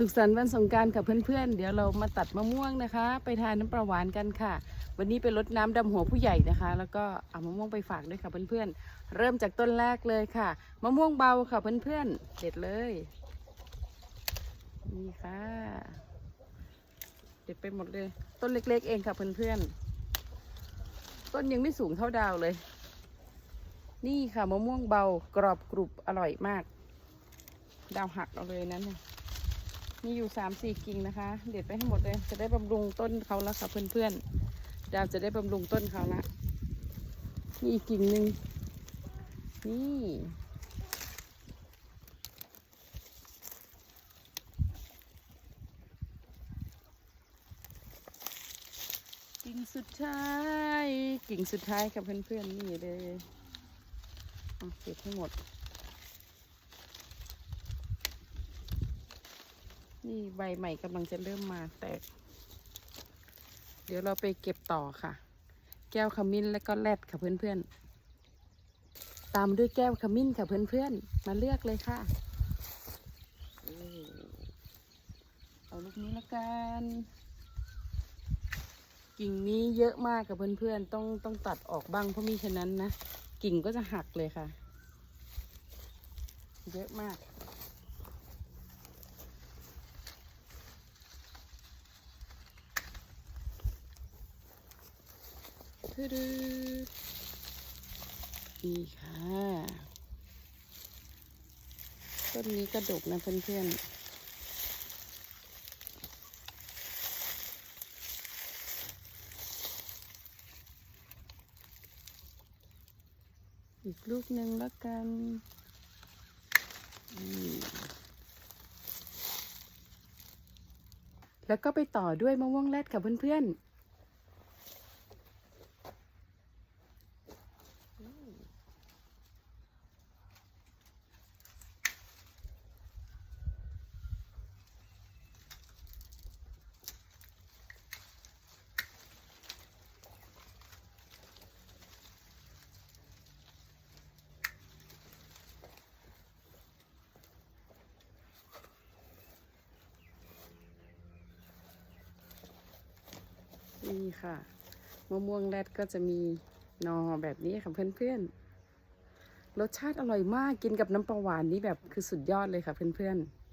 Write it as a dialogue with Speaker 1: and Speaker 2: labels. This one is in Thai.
Speaker 1: สุขสันต์วันสงการกับเพื่อนๆ เดี๋ยวเรามาตัดมะม่วงนะคะ ไปทานน้ำปลาหวานกันค่ะ วันนี้ไปรดน้ำดำหัวผู้ใหญ่นะคะ แล้วก็เอามะม่วงไปฝากด้วยค่ะเพื่อนๆ เริ่มจากต้นแรกเลยค่ะ มะม่วงเบาค่ะเพื่อนๆเด็ดเลยนี่ค่ะเด็ดไปหมดเลย ต้นเล็ก ๆ เองค่ะเพื่อนๆ ต้นยังไม่สูงเท่าดาวเลย นี่ค่ะมะม่วงเบากรอบกรุบอร่อยมาก ดาวหักเอาเลยนั้นน่ะ มีอยู่สามสี่กิ่งนะคะ เด็ดไปให้หมดเลย จะได้บำรุงต้นเขาแล้วค่ะเพื่อนๆดาวจะได้บำรุงต้นเขาละนี่อีกกิ่งหนึ่งนี่กิ่งสุดท้าย กิ่งสุดท้ายค่ะเพื่อนๆนี่เลยเก็บให้หมด นี่ใบใหม่กำลังจะเริ่มมาแตก เดี๋ยวเราไปเก็บต่อค่ะ แก้วขมิ้นและก็แรดค่ะเพื่อนๆ ตามด้วยแก้วขมิ้นค่ะเพื่อนๆ มาเลือกเลยค่ะ เอาลูกนี้ละกัน กิ่งนี้เยอะมากกับเพื่อนๆ ต้องต้องตัดออกบ้างเพราะมิฉะนั้นนะ กิ่งก็จะหักเลยค่ะ เยอะมาก ทืดนี่ค่ะ ต้นนี้กระดกนะเพื่อนๆอีกลูกหนึ่งแล้วกันแล้วก็ไปต่อด้วยมะม่วงแรดค่ะเพื่อนๆ นี่ค่ะมะม่วงแรดก็จะมีนอแบบนี้ค่ะเพื่อนๆรสชาติอร่อยมากกินกับน้ำปลาหวานนี่แบบคือสุดยอดเลยค่ะเพื่อนๆ